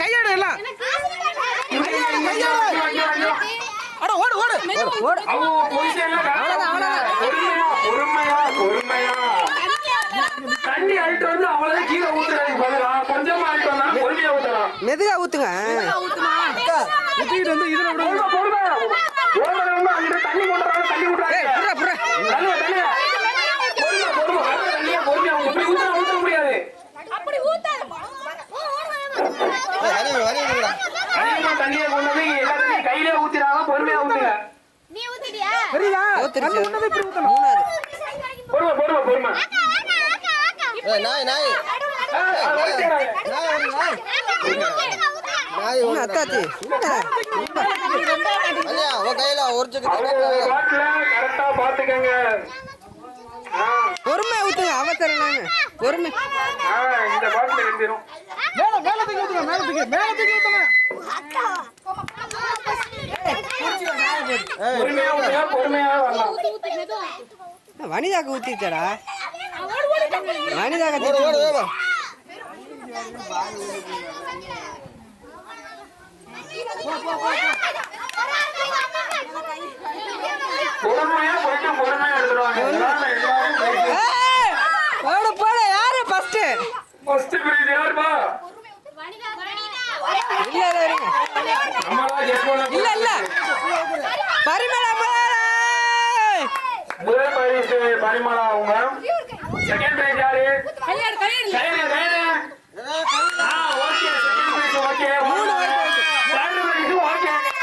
கையோடு எல்லாம். அட ஓடு ஓடு ஓடு பொறுமையா, பொறுமையா. தண்ணி அழுட்டு வந்து அவ்வளவுதான் கீழே ஊத்துறாங்க பதிலா கொஞ்சமா அழுட்டு வந்தா பொறுமையா ஊத்தலாம் மெதுகா ஊத்துங்க ஊத்திட்டு வந்து இதுல தண்ணி கொண்டு தண்ணி விடுறாங்க. ஏய் புறா புறா தண்ணியா, தண்ணியா. பொறுமை, பொறுமை. வர்ற தண்ணியை பொறுமையா ஊத்து. இப்படி ஊத்துனா ஊத்த முடியாது. அப்படி ஊத்தாதம்மா. அதிகமா தண்ணியை கொண்டு வந்து இங்க எல்லா தண்ணியும் கையிலே ஊத்தினாங்க, பொறுமையா ஊத்துங்க. இப்படி ஊத்தணும் மூணாவது பொறுமை, நாய் நாய் ஊத்துங்க, பொறுமை அவசரம் பொறுமை இந்த பாட்டுல. மேல மேல தூக்கி ஊத்துங்க மேல தூக்கி மேல தூக்கி ஊத்துங்க. வனிதாக்கு ஊத்திச்சடா ஓடு, ஓடு, தம்பி. வனிதாக்கு பொறுமையா போயிட்டு பொறுமையா எடுத்துருவாங்க. போடு போடு யாரு ஃபர்ஸ்ட் period யாருப்பா? இல்ல இல்ல இல்ல இல்ல. பரிமளா முதல் பரிசு பரிமளா அவங்க செகண்ட் பிரைஸ் யாரு? கையில கையில ஆ ஓகே செகண்ட் பிரைஸ் ஓகே